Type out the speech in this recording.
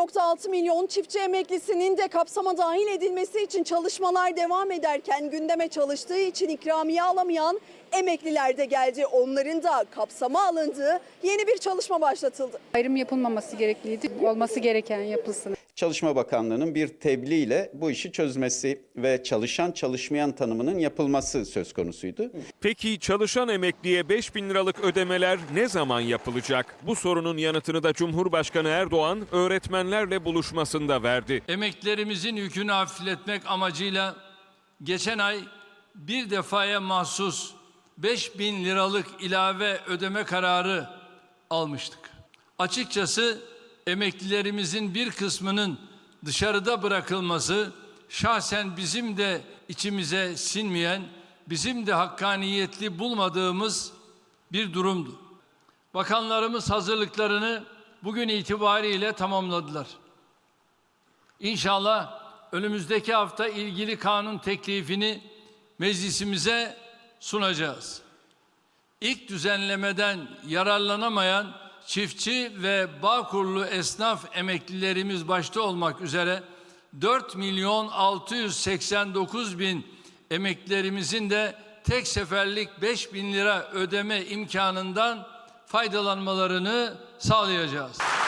1.6 milyon çiftçi emeklisinin de kapsama dahil edilmesi için çalışmalar devam ederken gündeme çalıştığı için ikramiye alamayan emekliler de geldi. Onların da kapsama alındığı yeni bir çalışma başlatıldı. Ayrım yapılmaması gerekliydi. Olması gereken yapılsın. Çalışma Bakanlığı'nın bir tebliğ bu işi çözmesi ve çalışan çalışmayan tanımının yapılması söz konusuydu. Peki çalışan emekliye 5 bin liralık ödemeler ne zaman yapılacak? Bu sorunun yanıtını da Cumhurbaşkanı Erdoğan öğretmenlerle buluşmasında verdi. emeklilerimizin yükünü hafifletmek amacıyla geçen ay bir defaya mahsus 5 bin liralık ilave ödeme kararı almıştık. Açıkçası emeklilerimizin bir kısmının dışarıda bırakılması şahsen bizim de içimize sinmeyen, bizim de hakkaniyetli bulmadığımız bir durumdu. Bakanlarımız hazırlıklarını bugün itibariyle tamamladılar. İnşallah önümüzdeki hafta ilgili kanun teklifini meclisimize sunacağız. İlk düzenlemeden yararlanamayan çiftçi ve bağkurlu esnaf emeklilerimiz başta olmak üzere 4 milyon 689 bin emeklilerimizin de tek seferlik 5 bin lira ödeme imkanından faydalanmalarını sağlayacağız.